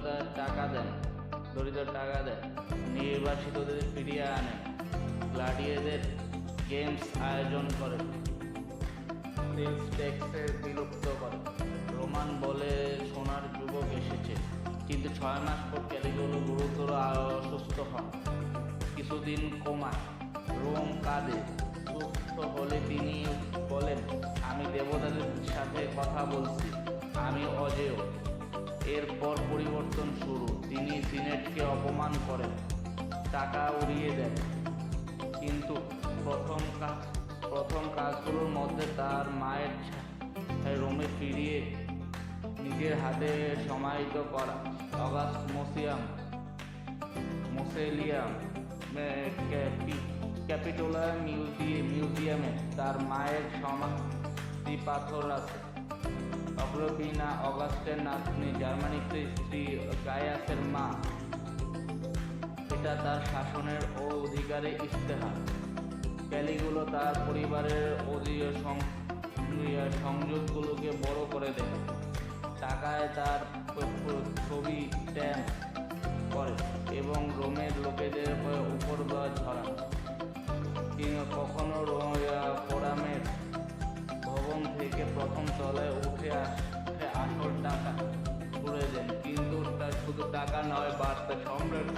দরিদ্রতার টাকা দেন দরিদ্র টাকা দেন নির্বাসিতদের ফিরিয়ে আনেন গ্লাডিয়েদের গেমস আয়োজন করেন সেলস ট্যাক্সের বিলুপ্ত করে। রোমান বলে সোনার যুবক এসেছে, কিন্তু ছয় মাস পর ক্যালিগুলো গুরুতর অসুস্থ হন। কিছুদিন কমায়। রোম কাঁদে। সুস্থ হলে তিনি বলেন, আমি দেবতাদের সাথে কথা বলছি, আমি অজেয়। এরপর পরিবর্তন শুরু। তিনি সিনেটকে অপমান করেন। টাকা উড়িয়ে দেন। কিন্তু প্রথম কাজ প্রথম কাজগুলোর মধ্যে তার মায়ের রোমে ফিরিয়ে নিজের হাতে সমাহিত করা। অগাস্ট মোসিয়াম মোসেলিয়াম ক্যাপিটোলা মিউজিয়ামে তার মায়ের সমাধি পাথর আছে। অগ্রবীণা অগাস্টের নাতনি জার্মানিতে স্ত্রী গায়াসের মা। এটা তার শাসনের ও অধিকারে ইস্তেহার ক্যালিগুলো তার পরিবারের ইয়ে সংযোগগুলোকে বড় করে দেয়। টাকায় তার ছবি স্ট্যাম্প করে এবং রোমের লোকেদের উপর তিনি কখনো রো- ফোরামের ভবন থেকে প্রথম তলায় উঠে আসে আসল টাকা। ঘুরে দেন কিন্তু তার শুধু টাকা নয় বার্তা সম্রাট